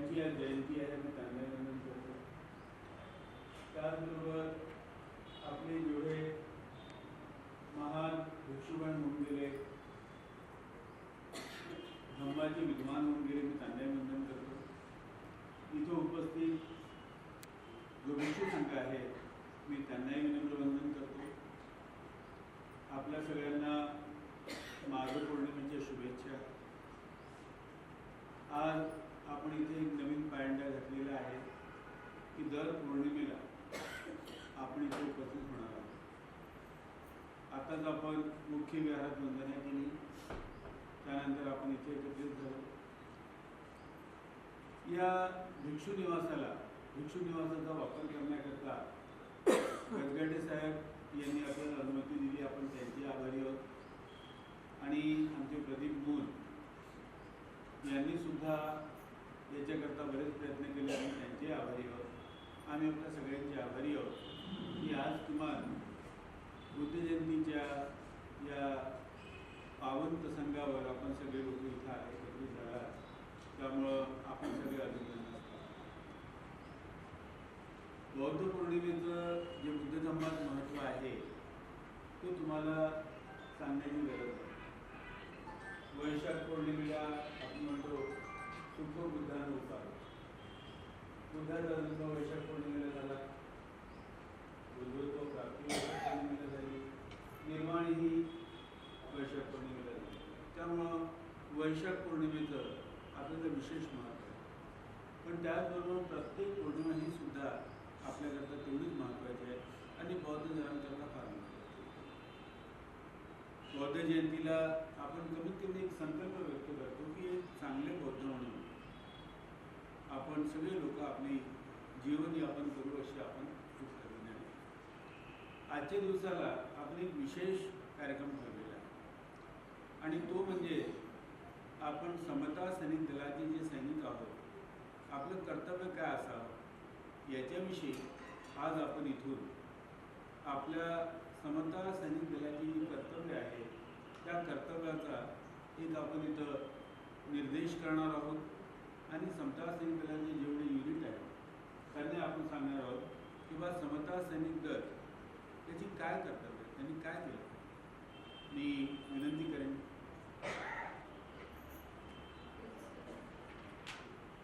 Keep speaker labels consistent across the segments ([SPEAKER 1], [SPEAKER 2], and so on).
[SPEAKER 1] त्यांची आज जयंती आहे मी त्यांना त्याचबरोबर आपले जेवढे महान भिक्षुगण होऊन गेले धम्माचे विद्वान होऊन गेले मी त्यांना वंदन करतो इथं उपस्थित जो भिक्षू संघ आहे मी त्यांनाही विनम्र वंदन करतो आपल्या सगळ्यांना माघ पौर्णिमेच्या शुभेच्छा आज आपण इथे एक नवीन पायंडा घातलेला आहे की दर पौर्णिमेला आपण इथे उपस्थित होणार आहोत आताच आपण मुख्य विहारात वंदना केली त्यानंतर आपण इथे एकत्रित झालो या भिक्षू निवासाला भिक्षू निवासाचा वापर करण्याकरता गजगंडे साहेब यांनी आपल्याला अनुमती दिली. आपण त्यांचे आभारी आहोत. आणि आमचे प्रदीप मूल यांनी सुद्धा याच्याकरता बरेच प्रयत्न केले आणि त्यांचे आभारी आहोत. आम्ही आपल्या सगळ्यांचे आभारी आहोत. की आज किमान बुद्ध जयंतीच्या या पावन प्रसंगावर आपण सगळे लोक इथं आहे एकत्रित झाला त्यामुळं आपण सगळे अभिनंदन बौद्ध पौर्णिमेचं जे बुद्ध धर्मात महत्त्व आहे ते तुम्हाला सांगण्याची गरज आहे. वैशाख पौर्णिमेला आपण म्हणतो सुख बुद्धानं उपाय बुद्धाचा जन्म वैशाख पौर्णिमेला झाला. बुद्धत्व प्राप्ती वैशाख पौर्णिमेला झाली. निर्माण ही वैशाख पौर्णिमेला झाली. त्यामुळं वैशाख पौर्णिमेचं आपल्याला विशेष महत्त्व आहे. पण त्याचबरोबर प्रत्येक पौर्णिमा ही सुद्धा आपल्याकरता तेवढीच महत्त्वाची आहे. आणि बौद्ध धर्माकरता फार महत्त्वाची बौद्ध जयंतीला आपण कमीत कमी एक संकल्प व्यक्त करतो की एक चांगले बौद्ध म्हणून. आपण सगळे लोक आपली जीवनयापन करू अशी आपण आजच्या दिवसाला आपण एक विशेष कार्यक्रम ठरलेला आहे. आणि तो म्हणजे आपण समता सैनिक दलाचे जे सैनिक आहोत आपलं कर्तव्य काय असावं? याच्याविषयी आज आपण इथून आपल्या समता सैनिक दलाची जी कर्तव्य आहे त्या कर्तव्याचा एक आपण इथं निर्देश करणार आहोत. आणि समता सैनिक दलाचे जेवढे युनिट आहे त्यांना आपण सांगणार आहोत की बा समता सैनिक दल त्याची काय कर्तव्य त्यांनी काय केलं? मी विनंती करेन.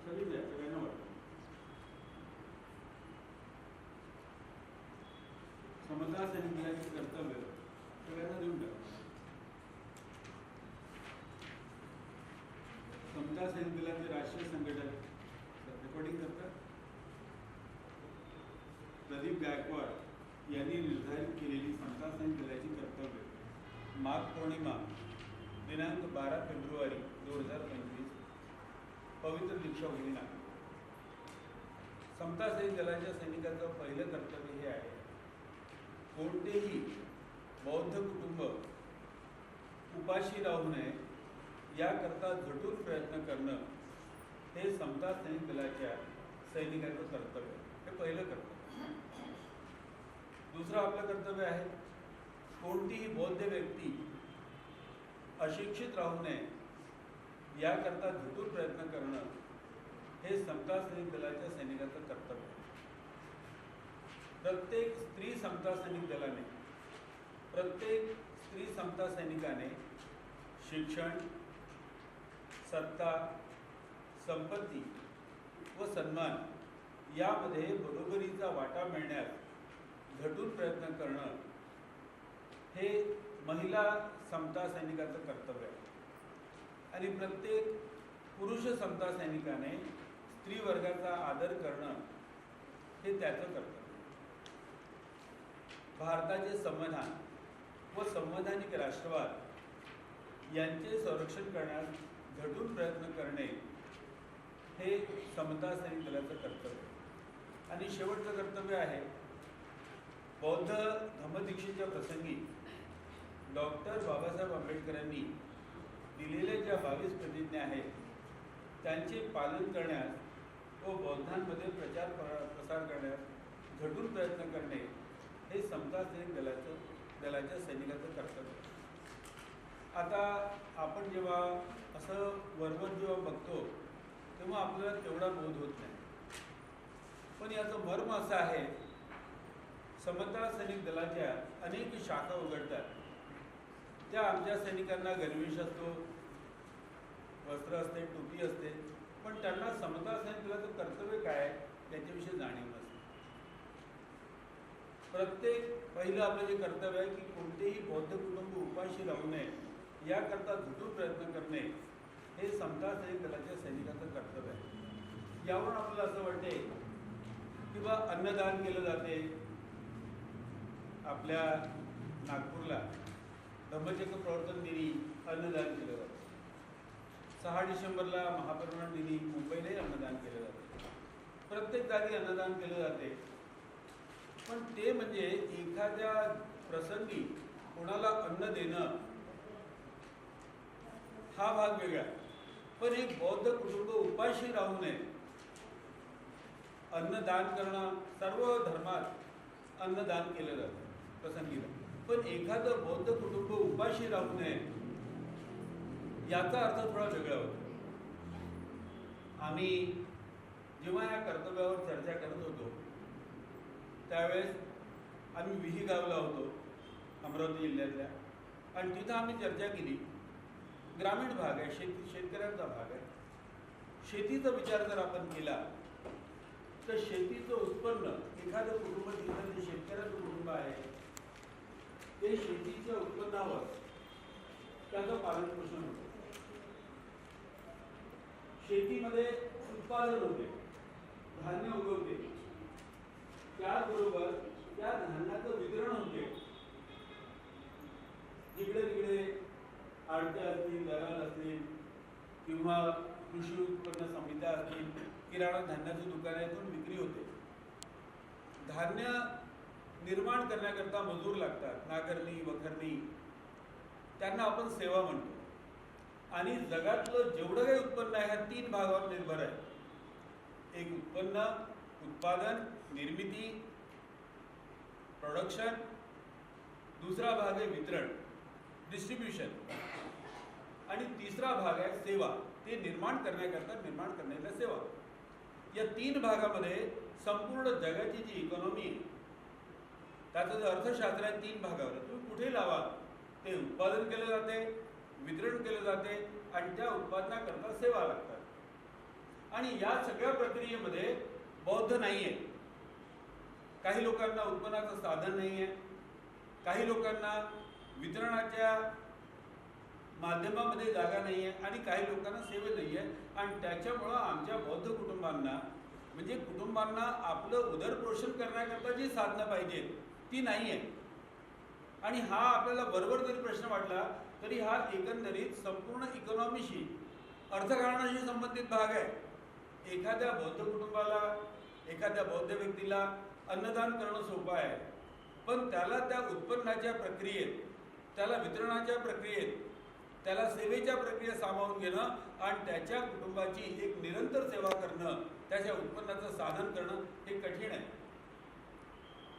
[SPEAKER 1] सगळी द्या सगळ्यांना वाटतं समता सैनिक कर्तव्य सगळ्यांना देऊन टाका. समता सैनिक दलाचे राष्ट्रीय संघटन रेकॉर्डिंग करतात प्रदीप गायकवाड यांनी निर्धारित केलेली समता सैनिक दलाची कर्तव्य. माघ पौर्णिमा दिनांक बारा फेब्रुवारी दोन हजार पंचवीस. पवित्र दीक्षा होईना समता सैनिक दलाच्या सैनिकाचं पहिलं कर्तव्य हे आहे कोणतेही बौद्ध कुटुंब उपाशी राहू नये याकरता झटून प्रयत्न करणं हे समता सैनिक दलाच्या सैनिकाचं कर्तव्य हे पहिलं कर्तव्य दुसरं आपलं कर्तव्य आहे कोणतीही बौद्ध व्यक्ती अशिक्षित राहू नये याकरता झटून प्रयत्न करणं हे समता सैनिक दलाच्या सैनिकाचं कर्तव्य आहे. प्रत्येक स्त्री समता सैनिक दलाने प्रत्येक स्त्री समता सैनिकाने शिक्षण सत्ता संपत्ती व सन्मान यामध्ये बरोबरीचा वाटा मिळण्यास झटून प्रयत्न करणं हे महिला समता सैनिकाचं कर्तव्य आहे. आणि प्रत्येक पुरुष समता सैनिकाने स्त्री वर्गाचा आदर करणं हे त्याचं कर्तव्य भारताचे संविधान व संवैधानिक राष्ट्रवाद यांचे संरक्षण करण्यास झटून प्रयत्न करणे हे समता सैनिक दलाचं कर्तव्य आणि शेवटचं कर्तव्य आहे बौद्ध धम्मदीक्षेच्या प्रसंगी डॉक्टर बाबासाहेब आंबेडकरांनी दिलेल्या ज्या बावीस प्रतिज्ञा आहेत त्यांचे पालन करण्यास व बौद्धांमध्ये प्रचार प्र- प्रसार करण्यास झटून प्रयत्न करणे हे समता सैनिक दलाचं दलाच्या सैनिकाचं कर्तव्य. आता आपण जेव्हा असं वरवर जेव्हा बघतो तेव्हा आपल्याला तेवढा बोध होत नाही. पण याचं मर्म असं आहे समता सैनिक दलाच्या अनेक शाखा उघडतात. त्या आमच्या सैनिकांना गणवेश असतो वस्त्र असते टोपी असते पण त्यांना समता सैनिक दलाचं कर्तव्य काय आहे त्याच्याविषयी जाणीव प्रत्येक पहिलं आपलं जे कर्तव्य आहे की कोणतेही बौद्ध कुटुंब उपाशी राहू नये याकरता झुटून प्रयत्न करणे हे समता सैनिक दलाच्या सैनिकाचं कर्तव्य आहे. यावरून आपल्याला असं वाटते की बा अन्नदान केलं जाते आपल्या नागपूरला. धम्मचक्र प्रवर्तन दिनी अन्नदान केलं जातं. सहा डिसेंबरला महापरिमाण दिनी मुंबईलाही अन्नदान केलं जाते. प्रत्येक जागी अन्नदान केलं जाते. पण ते म्हणजे एखाद्या प्रसंगी कोणाला अन्न देणं हा भाग वेगळा. पण एक बौद्ध कुटुंब उपाशी राहू नये. अन्नदान करणं सर्व धर्मात अन्नदान केलं जातं प्रसंगीला. पण एखादं बौद्ध कुटुंब उपाशी राहू नये याचा अर्थ थोडा वेगळा होतो. आम्ही जेव्हा या कर्तव्यावर चर्चा करत होतो त्यावेळेस आम्ही विही गावला होतो अमरावती जिल्ह्यातल्या. आणि तिथं आम्ही चर्चा केली. ग्रामीण भाग आहे शेती शेतकऱ्यांचा भाग आहे. शेतीचा विचार जर आपण केला तर शेतीचं उत्पन्न एखादं कुटुंब जिथं जे शेतकऱ्याचं कुटुंब आहे ते शेतीच्या उत्पन्नावर त्याचं पालन पोषण होतं. शेतीमध्ये उत्पादन होते धान्य उगवते. त्याचबरोबर त्या धान्याचं वितरण होते जिकडे तिकडे आडते असतील दलाल असतील किंवा कृषी उत्पन्न समित्या असतील किराणा धान्याचं दुकान आहे विक्री होते. धान्य निर्माण करण्याकरता मजूर लागतात नागरणी वखरणी. त्यांना आपण सेवा म्हणतो. आणि जगातलं जेवढं काही उत्पन्न आहे ह्या तीन भागावर निर्भर आहे. एक उत्पन्न उत्पादन निर्मिती प्रोडक्शन दुसरा भाग आहे वितरण डिस्ट्रीब्युशन आणि तिसरा भाग आहे सेवा. ते निर्माण करण्याकरता निर्माण करण्याच्या सेवा. या तीन भागामध्ये संपूर्ण जगाची जी इकॉनॉमी त्याचं जे अर्थशास्त्र आहे तीन भागावर. तुम्ही कुठे लावा ते उत्पादन केलं जाते वितरण केलं जाते आणि त्या उत्पादनाकरता सेवा लागतात. आणि या सगळ्या प्रक्रियेमध्ये बौद्ध नाही आहे काही लोकांना उत्पन्नाचं साधन नाही आहे काही लोकांना वितरणाच्या माध्यमामध्ये जागा नाही आहे आणि काही लोकांना सेवे नाही आहे आणि त्याच्यामुळं आमच्या बौद्ध कुटुंबांना म्हणजे कुटुंबांना आपलं उदरपोषण करण्याकरता जी साधनं पाहिजेत ती नाही आहे आणि हा आपल्याला बरोबर जरी प्रश्न वाटला तरी हा एकंदरीत संपूर्ण इकॉनॉमीशी अर्थकारणाशी संबंधित भाग आहे. एखाद्या बौद्ध कुटुंबाला एखाद्या बौद्ध व्यक्तीला अन्नदान करणं सोपं आहे. पण त्याला त्या उत्पन्नाच्या प्रक्रियेत त्याला वितरणाच्या प्रक्रियेत त्याला सेवेच्या प्रक्रियेत सामावून घेणं आणि त्याच्या कुटुंबाची एक निरंतर सेवा करणं त्याच्या उत्पन्नाचं साधन करणं हे कठीण आहे.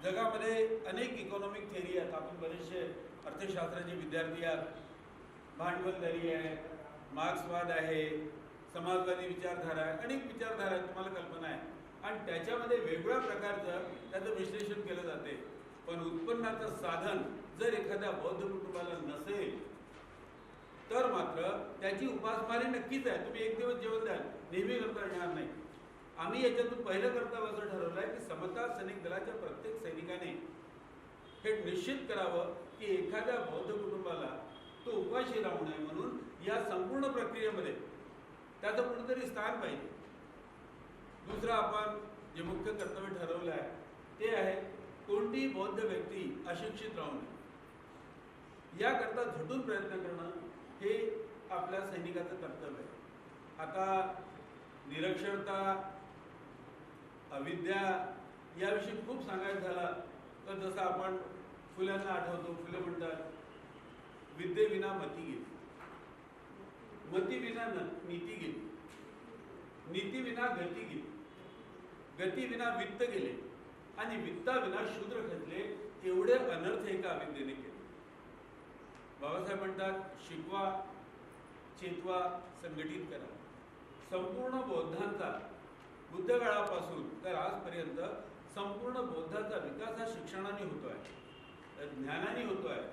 [SPEAKER 1] जगामध्ये अनेक इकॉनॉमिक थेरी आहेत. आपण बरेचसे अर्थशास्त्राचे विद्यार्थी आहात. भांडवलदारी आहे मार्क्सवाद आहे समाजवादी विचारधारा आहे अनेक विचारधारा आहेत. तुम्हाला कल्पना आहे. आणि त्याच्यामध्ये वेगवेगळ्या प्रकारचं त्याचं विश्लेषण केलं जाते पण उत्पन्नाचं साधन जर एखाद्या बौद्ध कुटुंबाला नसेल तर मात्र त्याची उपासमारी नक्कीच आहे. तुम्ही एक दिवस जेवण द्याल. नेहमी करता येणार नाही. आम्ही याच्यातून पहिलं कर्तव्य असं ठरवलं आहे की समता सैनिक दलाच्या प्रत्येक सैनिकाने हे निश्चित करावं की एखाद्या बौद्ध कुटुंबाला तो उपाशी राहू नये म्हणून या संपूर्ण प्रक्रियेमध्ये त्याचं कुठेतरी स्थान पाहिजे. दुसरं आपण जे मुख्य कर्तव्य ठरवलं आहे ते आहे कोणतीही बौद्ध व्यक्ती अशिक्षित राहू नये. याकरता झटून प्रयत्न करणं हे आपल्या सैनिकाचं कर्तव्य आहे. आता निरक्षरता अविद्या याविषयी खूप सांगायचं झाला तर जसं आपण फुल्यांना आठवतो फुलं म्हणतात विद्येविना मती गेली मतीविना न नीती गेली नीतीविना गती गेली गतीविना वित्त गेले आणि वित्ताविना शूद्र खचले एवढे अनर्थ एका अविद्येने केले. बाबासाहेब म्हणतात शिकवा चेतवा संघटित करा. संपूर्ण बौद्धांचा बुद्ध काळापासून तर आजपर्यंत संपूर्ण बौद्धाचा विकास हा शिक्षणाने होतो आहे ज्ञानाने होतो आहे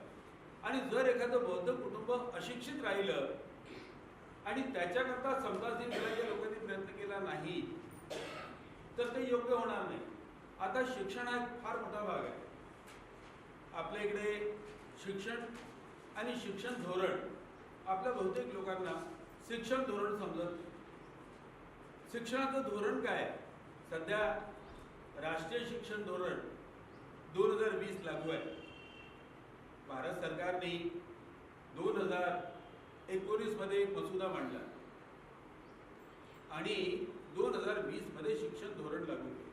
[SPEAKER 1] आणि जर एखादं बौद्ध कुटुंब अशिक्षित राहिलं आणि त्याच्याकरता समजासीन लोकांनी प्रयत्न केला नाही तर ते योग्य होणार नाही. आता शिक्षण हा एक फार मोठा भाग आहे. आपल्या इकडे शिक्षण आणि शिक्षण धोरण आपल्या बहुतेक लोकांना शिक्षण धोरण समजत शिक्षणाचं धोरण काय आहे? सध्या राष्ट्रीय शिक्षण धोरण दोन हजार वीस लागू आहे. भारत सरकारने दोन हजार एकोणीसमध्ये एक मसुदा मांडला. आणि दोन हजार वीसमध्ये शिक्षण धोरण लागू केले.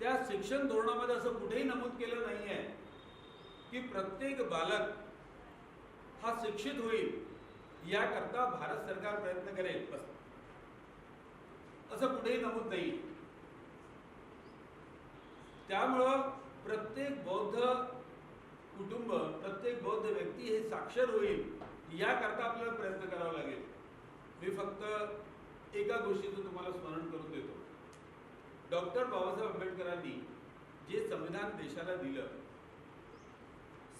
[SPEAKER 1] त्या शिक्षण धोरणामध्ये असं कुठेही नमूद केलं नाही आहे की प्रत्येक बालक हा शिक्षित होईल याकरता भारत सरकार प्रयत्न करेल. बस. असं कुठेही नमूद नाही. त्यामुळं प्रत्येक बौद्ध कुटुंब प्रत्येक बौद्ध व्यक्ती हे साक्षर होईल याकरता आपल्याला प्रयत्न करावा लागेल. मी फक्त एका गोष्टीचं तुम्हाला स्मरण करून देतो. डॉक्टर बाबासाहेब आंबेडकरांनी जे संविधान देशाला दिलं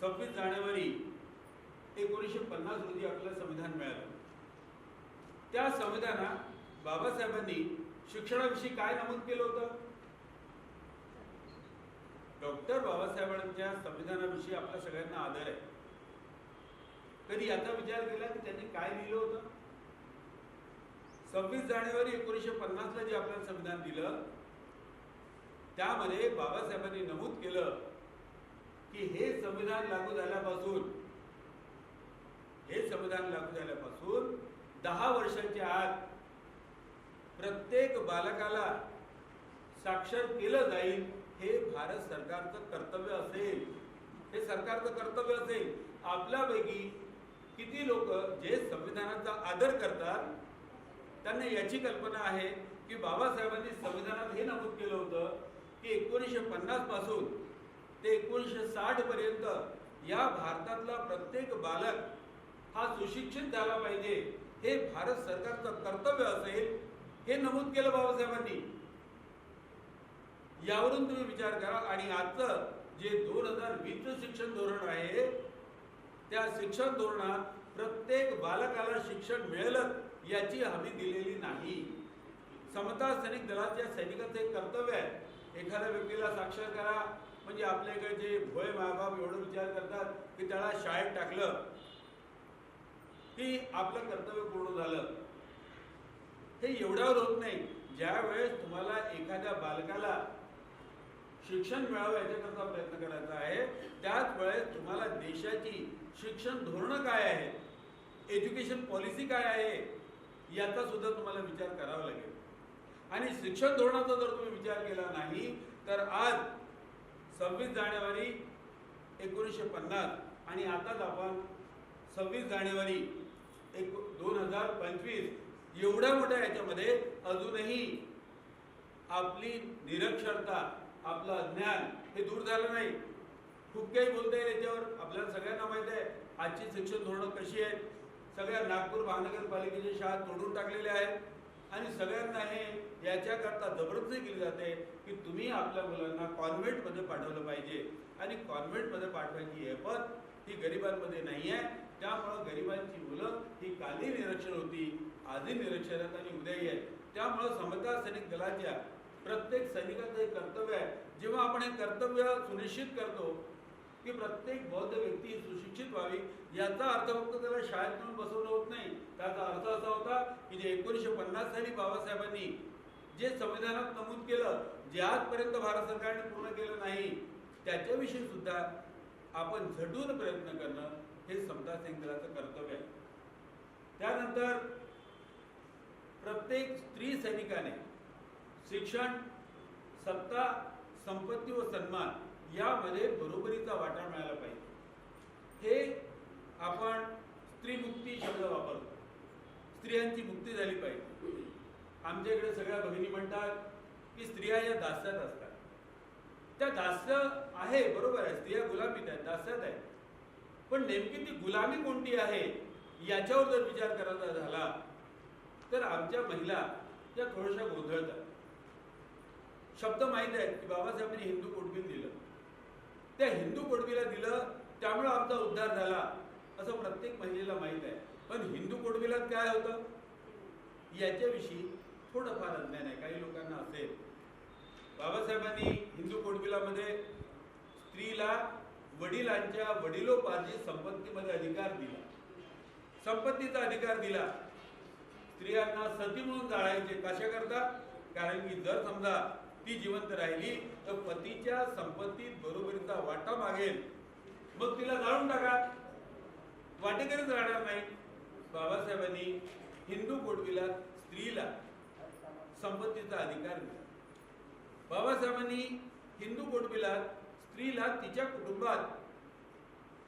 [SPEAKER 1] सव्वीस जानेवारी एकोणीसशे पन्नास रोजी आपल्याला संविधान मिळालं. त्या संविधानात बाबासाहेबांनी शिक्षणाविषयी काय नमूद केलं होतं? डॉक्टर बाबासाहेबांच्या संविधानाविषयी आपल्या सगळ्यांना आदर आहे. कधी याचा विचार केला की त्यांनी काय लिहिलं होतं? सव्वीस जानेवारी एकोणीसशे पन्नासला जे आपल्याला संविधान दिलं त्यामध्ये बाबासाहेबांनी नमूद केलं की हे संविधान लागू झाल्यापासून हे संविधान लागू झाल्यापासून दहा वर्षांच्या आत प्रत्येक बालकाला साक्षर केलं जाईल हे भारत सरकारचं कर्तव्य असेल. हे सरकारचं कर्तव्य असेल. आपल्यापैकी किती लोक जे संविधानाचा आदर करतात त्यांना याची कल्पना आहे की बाबासाहेबांनी संविधानात हे नमूद केलं होतं की एकोणीसशे पन्नासपासून ते एकोणीसशे साठ पर्यंत या भारतातला प्रत्येक बालक हा सुशिक्षित झाला पाहिजे. हे भारत सरकारचं कर्तव्य असेल हे नमूद केलं बाबासाहेबांनी. यावरून तुम्ही विचार करा. आणि आजचं जे दोन हजार वीसचं शिक्षण धोरण आहे त्या शिक्षण धोरणात प्रत्येक बालकाला शिक्षण मिळेलच. याची हमी दिलेली नाही. समता सैनिक दलाच्या सैनिकाचं एक कर्तव्य आहे. एखाद्या व्यक्तीला साक्षर करा. म्हणजे आपल्या इकडे जे भोय मायबाप एवढं विचार करतात की त्याला शाळेत टाकलं. की आपलं कर्तव्य पूर्ण झालं. हे एवढ्यावर होत नाही. ज्यावेळेस तुम्हाला एखाद्या बालकाला शिक्षण मिळावं याच्याकरता प्रयत्न करायचा आहे त्याच वेळेस तुम्हाला देशाची शिक्षण धोरणं काय आहे एज्युकेशन पॉलिसी काय आहे? याचा सुद्धा तुम्हाला विचार करावा लागेल. आणि शिक्षण धोरणाचा जर तुम्ही विचार केला नाही तर आज सव्वीस जानेवारी एकोणीसशे पन्नास आणि आताच आपण सव्वीस जानेवारी एक दोन हजार पंचवीस एवढ्या मोठ्या याच्यामध्ये अजूनही आपली निरक्षरता आपलं अज्ञान हे दूर झालं नाही. खूप काही बोलता येईल याच्यावर. आपल्याला सगळ्यांना माहीत आहे. आजची शिक्षण धोरणं कशी आहेत? सगळ्या नागपूर महानगरपालिकेच्या शाळा तोडून टाकलेल्या आहेत. आणि सगळ्यांना हे याच्याकरता जबरदस्ती केली जाते की तुम्ही आपल्या मुलांना कॉन्व्हेंटमध्ये पाठवलं पाहिजे. आणि कॉन्व्हेंटमध्ये पाठवायची ऐपत ही गरिबांमध्ये नाही आहे. त्यामुळं गरिबांची मुलं ही काली निरक्षर होती आधी निरक्षर आहेत आणि उद्याही आहेत. त्यामुळं समता सैनिक दलाच्या प्रत्येक सैनिकाचं हे कर्तव्य आहे. जेव्हा आपण हे कर्तव्य सुनिश्चित करतो की प्रत्येक बौद्ध व्यक्ती सुशिक्षित व्हावी याचा अर्थ फक्त त्याला शाळेत म्हणून बसवलं होत नाही. त्याचा अर्थ असा होता की जे एकोणीसशे पन्नास साली बाबासाहेबांनी जे संविधानात नमूद केलं जे आजपर्यंत भारत सरकारने पूर्ण केलं नाही त्याच्याविषयी सुद्धा आपण झटून प्रयत्न करणं हे समता दलाचं कर्तव्य आहे. त्यानंतर प्रत्येक स्त्री सैनिकाने शिक्षण सत्ता संपत्ती व सन्मान यामध्ये बरोबरीचा वाटा मिळाला पाहिजे. हे आपण स्त्रीमुक्ती शब्द वापरतो. स्त्रियांची मुक्ती झाली पाहिजे. आमच्या इकडे सगळ्या भगिनी म्हणतात की स्त्रिया या दास्यात असतात. त्या दास्य आहे बरोबर आहे. स्त्रिया गुलामीत आहेत दास्यात आहेत. पण नेमकी ती गुलामी कोणती आहे याच्यावर जर विचार करायचा झाला तर आमच्या महिला या थोड्याशा गोंधळतात. शब्द माहीत आहेत की बाबासाहेबांनी हिंदू कोटबीन दिलं. त्या हिंदू कुटबीला दिलं त्यामुळं आमचा उद्धार झाला. असं प्रत्येक महिलेला माहीत आहे. पण हिंदू कुटबीलात काय होतं? याच्याविषयी थोडंफार अज्ञान आहे. काही लोकांना असेल. बाबासाहेबांनी हिंदू कुटबिलामध्ये स्त्रीला वडिलांच्या वडिलोपार्जित संपत्तीमध्ये अधिकार दिला. संपत्तीचा अधिकार दिला. स्त्रियांना सती म्हणून जाळायचे कशाकरता? कारण की जर समजा ती जिवंत राहिली तर पतीच्या संपत्तीत बरोबरीचा वाटा मागेल. मग तिला जाळून टाका. वाटेकरीच राहणार नाही. बाबासाहेबांनी हिंदू कोडविला स्त्रीला संपत्तीचा अधिकार दिला. बाबासाहेबांनी हिंदू कोडविलात स्त्रीला तिच्या कुटुंबात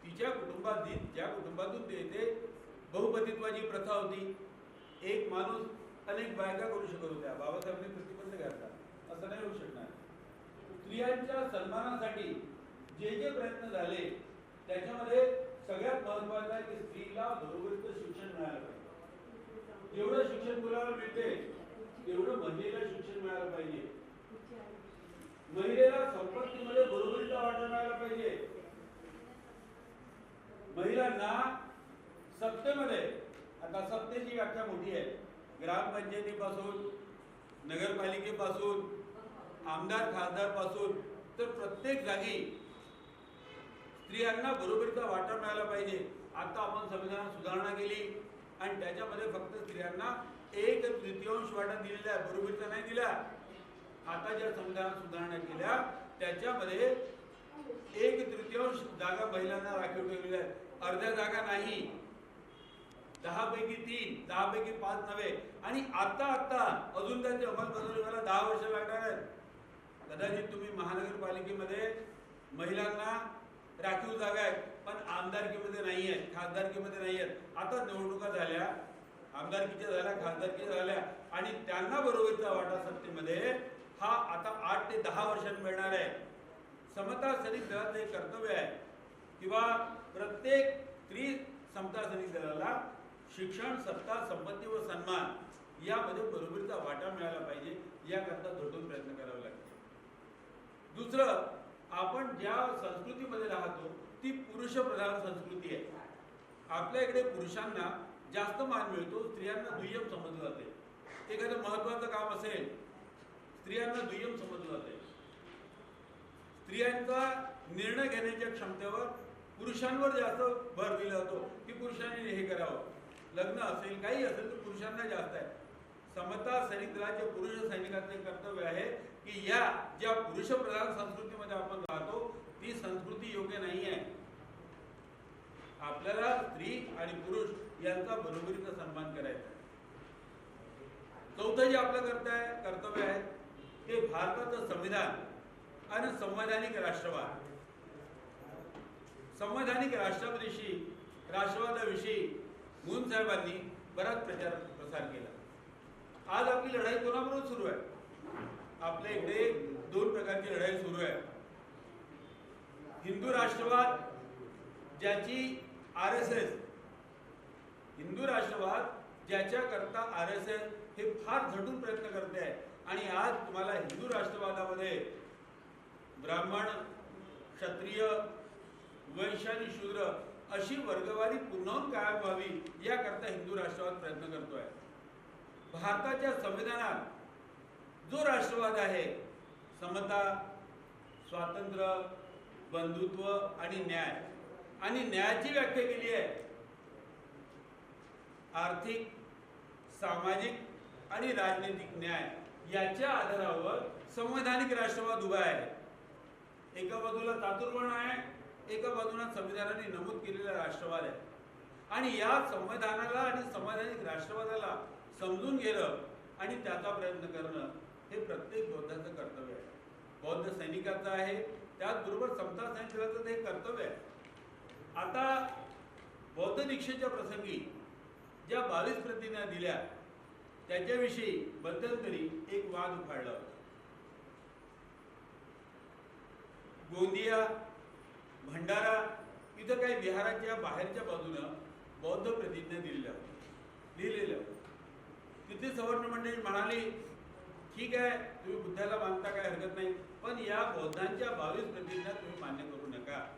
[SPEAKER 1] तिच्या कुटुंबात ज्या कुटुंबातून ते येते बहुपतित्वाची प्रथा होती. एक माणूस अनेक बायका करू शकत होत्या. बाबासाहेबांनी प्रतिबंध घातला. असं नाही होऊ शकणार. स्त्रियांच्या सन्मानासाठी जे जे प्रयत्न झाले त्याच्यामध्ये सगळ्यात महत्वाचं आहे की स्त्रीला बरोबरीचं शिक्षण मिळालं पाहिजे. जेवढं शिक्षण मुलाला मिळते तेवढं महिलेला शिक्षण मिळालं पाहिजे. महिलेला संपत्तीमध्ये बरोबरीचा वाटा मिळाला पाहिजे. महिलांना सत्तेमध्ये आता सत्तेची व्याख्या मोठी आहे. ग्रामपंचायतीपासून नगरपालिकेपासून आमदार खासदारपासून तर प्रत्येक जागी स्त्रियांना बरोबरीचा वाटा मिळाला पाहिजे. आता आपण संविधानात सुधारणा केली आणि त्याच्यामध्ये फक्त स्त्रियांना एक तृतीयांश वाटा दिलेला आहे. बरोबरीचा नाही दिला. आता ज्या संविधानात सुधारणा केल्या त्याच्यामध्ये एक तृतीयांश जागा महिलांना राखीव ठेवलेल्या आहेत. अर्ध्या जागा नाही. दहा पैकी तीन दहा पैकी पाच नव्हे. आणि आता आता अजून त्यांची अंमलबजावणी व्हायला दहा वर्ष कदाचित तुम्ही महानगरपालिकेमध्ये महिलांना राखीव जागा आहेत पण आमदारकीमध्ये नाही आहेत खासदारकीमध्ये नाही आहेत. आता निवडणुका झाल्या आमदारकीच्या झाल्या खासदारकीच्या झाल्या आणि त्यांना बरोबरचा वाटा सत्तेमध्ये हा आता आठ ते दहा वर्षात मिळणार आहे. समता सैनिक दलाचं एक कर्तव्य आहे. किंवा प्रत्येक स्त्री समता सैनिक दलाला शिक्षण सत्ता संपत्ती व सन्मान यामध्ये बरोबरीचा वाटा मिळाला पाहिजे याकरता झोटून प्रयत्न करावा लागेल दुसरं आपण ज्या संस्कृतीमध्ये राहतो ती पुरुष प्रधान संस्कृती आहे. आपल्या इकडे पुरुषांना जास्त मान मिळतो स्त्रियांना दुय्यम समजलं जाते. एखादं महत्वाचं काम असेल स्त्रियांना दुय्यम समजलं जाते. स्त्रियांचा निर्णय घेण्याच्या क्षमतेवर पुरुषांवर जास्त भर दिला जातो की पुरुषांनी हे करावं. लग्न असेल काही असेल तर पुरुषांना जास्त आहे. समता सैनिक दलाचे पुरुष सैनिकांचे कर्तव्य आहे की या ज्या पुरुष प्रधान संस्कृतीमध्ये आपण राहतो ती संस्कृती योग्य नाही आहे. आपल्याला स्त्री आणि पुरुष यांचा बरोबरीचा सन्मान करायचा चौथं जे आपलं कर्तव्य कर्तव्य आहे ते भारताचं संविधान आणि संवैधानिक राष्ट्रवाद. संवैधानिक राष्ट्रवादीशी राष्ट्रवादाविषयी मुन साहेबांनी बराच प्रचार प्रसार केला. आज आपली लढाई कोणाबरोबर सुरू आहे? आपल्या इकडे दोन प्रकारची लढाई सुरू आहे. हिंदू राष्ट्रवाद ज्याची आर एस एस हिंदू राष्ट्रवाद ज्याच्याकरता आर एस एस हे फार झटून प्रयत्न करते आहे. आणि आज तुम्हाला हिंदू राष्ट्रवादामध्ये ब्राह्मण क्षत्रिय वैश्य आणि शूद्र अशी वर्गवारी पुन्हा कायम व्हावी याकरता हिंदू राष्ट्रवाद प्रयत्न करतोय. भारताच्या संविधानात जो राष्ट्रवाद आहे समता स्वातंत्र्य बंधुत्व आणि न्याय. आणि न्यायाची व्याख्या केली आहे. आर्थिक सामाजिक आणि राजनैतिक न्याय याच्या आधारावर संवैधानिक राष्ट्रवाद उभा आहे. एका बाजूला चातुर्वर्ण आहे एका बाजूला संविधानाने नमूद केलेला राष्ट्रवाद आहे. आणि या संविधानाला आणि संवैधानिक राष्ट्रवादाला समजून घेणं आणि त्याचा प्रयत्न करणं हे प्रत्येक बौद्धाचं कर्तव्य आहे बौद्ध सैनिकाचं आहे त्याचबरोबर समता सैनिकाचं हे कर्तव्य आहे. आता बौद्ध दीक्षेच्या प्रसंगी ज्या बावीस प्रतिज्ञा दिल्या त्याच्याविषयी तरी एक वाद उफाडला होता. गोंदिया भंडारा इथं काही बिहाराच्या बाहेरच्या बाजूनं बौद्ध प्रतिज्ञा दिलेल्या होत्या. लिहिलेल्या होत्या. तिथे सवर्ण मंडळी म्हणाली ठीक आहे तुम्ही बुद्धाला मानता काय हरकत नाही. पण या बौद्धांच्या बावीस प्रतिज्ञा तुम्ही मान्य करू नका.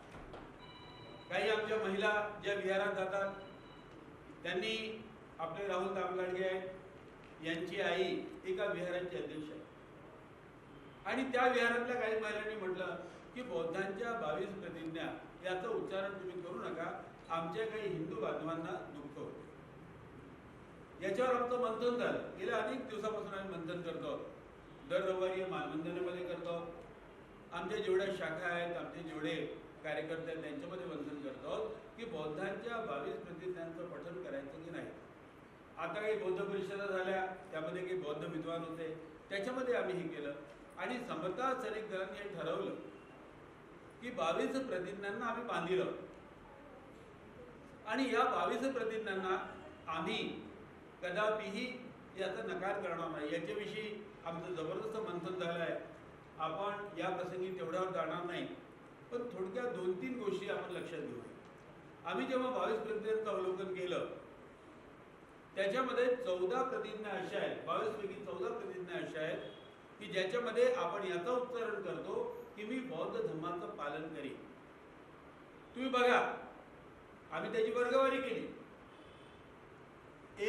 [SPEAKER 1] काही आमच्या महिला ज्या विहारात जातात त्यांनी आपले राहुल तामगाडगे आहेत यांची आई एका विहाराची अध्यक्ष आहे. आणि त्या विहारातल्या काही महिलांनी म्हटलं की बौद्धांच्या बावीस प्रतिज्ञा याचं उच्चारण तुम्ही करू नका. आमच्या काही हिंदू बांधवांना दुःख होते. याच्यावर आमचं मंथन झालं. गेल्या अनेक दिवसापासून आम्ही मंथन करतो. दर रविवारी या मानवंदनेमध्ये करतो. आमच्या जेवढ्या शाखा आहेत आमचे जेवढे कार्यकर्ते आहेत त्यांच्यामध्ये मंथन करतो की बौद्धांच्या बावीस प्रतिज्ञांचं पठन करायचं की नाही. आता काही बौद्ध परिषदा झाल्या त्यामध्ये काही बौद्ध विद्वान होते त्याच्यामध्ये आम्ही हे केलं. आणि समता सैनिकदारांनी हे ठरवलं की बावीस प्रतिज्ञांना आम्ही बांधिलं. आणि या बावीस प्रतिज्ञांना आम्ही कदापिही याचा नकार करणार नाही. याच्याविषयी आमचं जबरदस्त मंथन झालं आहे आपण या प्रसंगी तेवढ्यावर जाणार नाही. पण थोडक्यात दोन तीन गोष्टी आपण लक्षात घेऊया. आम्ही जेव्हा बावीस प्रतिज्ञांचं अवलोकन केलं त्याच्यामध्ये चौदा प्रतिज्ञा अशा आहेत बावीसपैकी चौदा प्रतिज्ञा अशा आहेत की ज्याच्यामध्ये आपण याचा उच्चारण करतो की मी बौद्ध धर्माचं पालन करीन. तुम्ही बघा आम्ही त्याची वर्गवारी केली.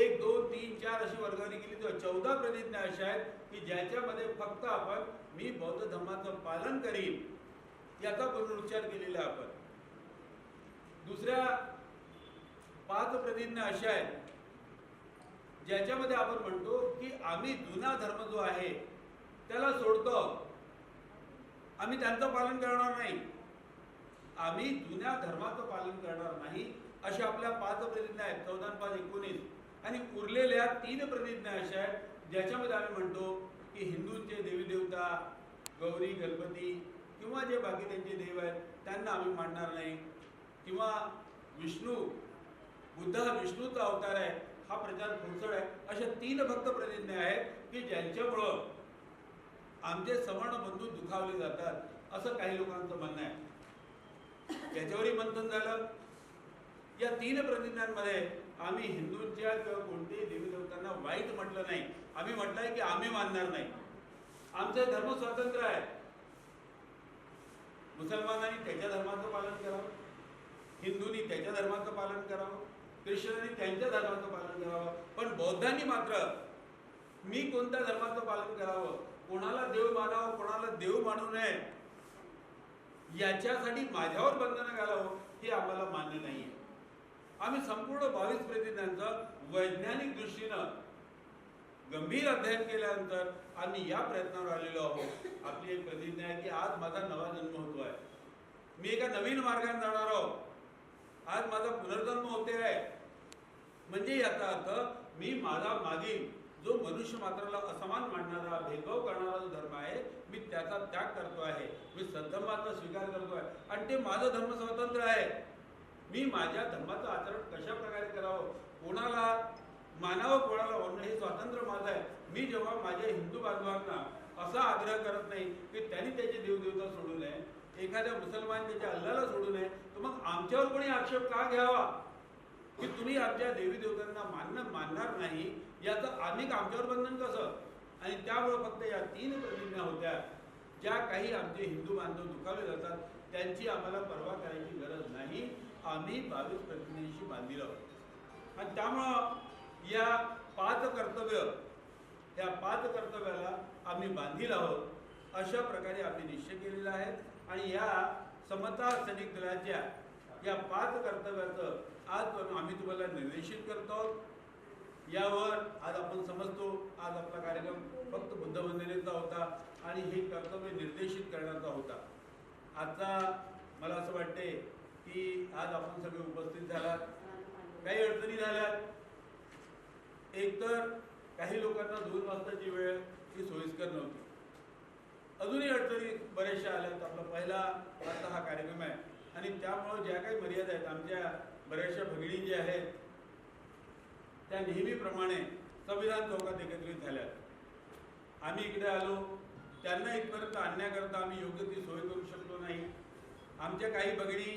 [SPEAKER 1] एक दोन तीन चार अशी वर्गवारी केली. तर चौदा प्रतिज्ञा अशा आहेत की ज्याच्यामध्ये फक्त आपण मी बौद्ध धर्माचं पालन करीन याचा पुनरुच्चार केलेला आहे आपण. दुसऱ्या पाच प्रतिज्ञा अशा आहेत ज्याच्यामध्ये आपण म्हणतो की आम्ही जुना धर्म जो आहे त्याला सोडतो आम्ही त्यांचं पालन करणार नाही. आम्ही जुन्या धर्माचं पालन करणार नाही अशा आपल्या पाच प्रतिज्ञा आहेत चौदा पाच एकोणीस. आणि उरलेल्या तीन प्रतिज्ञा अशा आहेत ज्याच्यामध्ये आम्ही म्हणतो की हिंदूंचे देव देवता गौरी गणपती किंवा जे बाकी त्यांचे देव आहेत त्यांना आम्ही मानणार नाही. किंवा विष्णू बुद्ध हा विष्णूचा अवतार आहे हा प्रचार घोसळ आहे. अशा तीन भक्त प्रतिज्ञा आहेत की ज्यांच्यामुळं आमचे सवर्ण बंधू दुखावले जातात असं काही लोकांचं म्हणणं आहे. त्याच्यावरही मंथन झालं. या तीन प्रतिज्ञांमध्ये आम्ही हिंदूंच्या किंवा कोणत्याही देवी देवतांना वाईट म्हटलं नाही. आम्ही म्हटलंय की आम्ही मानणार नाही. आमचं धर्म स्वातंत्र्य आहे. मुसलमानांनी त्याच्या धर्माचं पालन करावं. हिंदूंनी त्याच्या धर्माचं पालन करावं. ख्रिश्चनांनी त्यांच्या धर्माचं पालन करावं. पण बौद्धांनी मात्र मी कोणत्या धर्माचं पालन करावं? कोणाला देव मानावं कोणाला देव मानू नये याच्यासाठी माझ्यावर बंधनं घालावं हे आम्हाला मान्य नाही आहे आम्ही संपूर्ण बावीस प्रतिज्ञांचं वैज्ञानिक दृष्टीनं गंभीर अध्ययन केल्यानंतर आम्ही या प्रयत्नावर आलेलो आहोत. आपली एक प्रतिज्ञा आहे की आज माझा नवा जन्म होतो आहे मी एका नवीन मार्गाने जाणार आहोत. आज माझा पुनर्जन्म होते आहे म्हणजे याचा अर्थ मी माझा मागील जो मनुष्य मात्राला असमान मांडणारा भेदभाव करणारा जो धर्म आहे मी त्याचा त्याग करतो आहे. मी सद्धर्माचा स्वीकार करतो आहे. आणि ते माझं धर्म स्वतंत्र आहे. मी माझ्या धर्माचं आचरण कशा प्रकारे करावं? कोणाला मानावं कोणाला ओढणं हे स्वातंत्र्य माझं आहे. मी जेव्हा माझ्या हिंदू बांधवांना असा आग्रह करत नाही की त्यांनी त्याचे देवदेवता सोडू नये एखाद्या मुसलमान त्याच्या अल्लाला सोडू नये तर मग आमच्यावर कोणी आक्षेप का घ्यावा? की तुम्ही आमच्या देवी देवतांना मानणं मानणार नाही याचं आम्ही आमच्यावर बंधन कसं? आणि त्यामुळं फक्त या तीन प्रतिज्ञा होत्या ज्या काही आमचे हिंदू बांधव दुखावले जातात त्यांची आम्हाला पर्वा करायची गरज नाही. आम्ही बावीस प्रतिज्ञेशी बांधील आहोत. आणि त्यामुळं या पाच कर्तव्य या पाच कर्तव्याला आम्ही बांधील आहोत अशा प्रकारे आम्ही निश्चय केलेला आहे. आणि या समता सैनिक दलाच्या या पाच कर्तव्याचं आज आम्ही तुम्हाला निर्देशित करतो आहोत. यावर आज आपण समजतो आज आपला कार्यक्रम फक्त बुद्धवंदनेचा होता आणि हे कर्तव्य निर्देशित करण्याचा होता. आता मला असं वाटते की आज आपण सगळे उपस्थित झालात. काही अडचणी झाल्यात एकतर काही लोकांना दोन वाजताची वेळ ही सोयीस्कर नव्हती. अजूनही अडचणी बऱ्याचशा आल्यात आपला पहिला आता हा कार्यक्रम आहे. आणि त्यामुळं ज्या काही मर्यादा आहेत आमच्या बऱ्याचशा भगिनी ज्या आहेत त्या नेहमीप्रमाणे संविधान चौकात एकत्रित झाल्या आम्ही इकडे आलो. त्यांना इथपर्यंत आणण्याकरता आम्ही योग्य ती सोय करू शकलो नाही. आमच्या काही भगिनी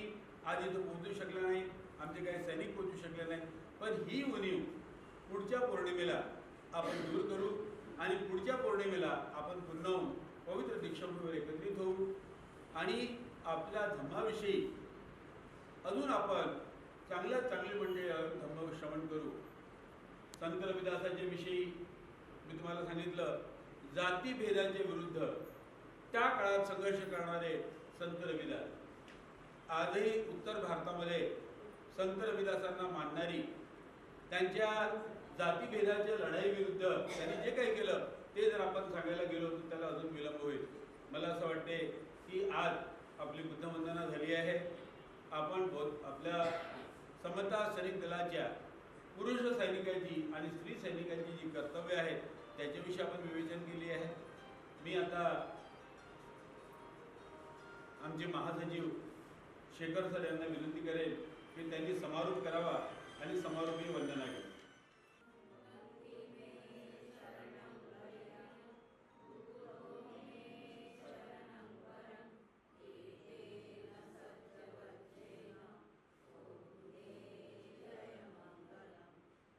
[SPEAKER 1] आज इथं पोहोचू शकल्या नाही आमचे काही सैनिक पोहोचू शकले नाही पण ही उणीव पुढच्या पौर्णिमेला आपण दूर करू आणि पुढच्या पौर्णिमेला आपण पुन्हा पवित्र दीक्षाभूमीवर एकत्रित होऊ. आणि आपल्या धम्माविषयी अजून आपण चांगल्यात चांगले म्हणजे धम्म श्रवण करू. संत रविदासाच्या विषयी मी तुम्हाला सांगितलं जातीभेदाच्या विरुद्ध त्या काळात संघर्ष करणारे संत रविदास. आजही उत्तर भारतामध्ये संत रविदासांना मानणारी त्यांच्या जातीभेदाच्या लढाईविरुद्ध त्यांनी जे काही केलं ते जर आपण सांगायला गेलो तर त्याला अजून विलंब होईल. मला असं वाटते की आज आपली बुद्धवंदना झाली आहे. आपण बौ- आपल्या समता सैनिक दलाच्या पुरुष सैनिकांची आणि स्त्री सैनिकांची जी कर्तव्य आहेत त्याच्याविषयी आपण विवेचन केली आहे. मी आता आमचे महासचिव शेखर सर यांना विनंती करेन की त्यांनी समारोप करावा आणि समारोपी वंदना घ्यावी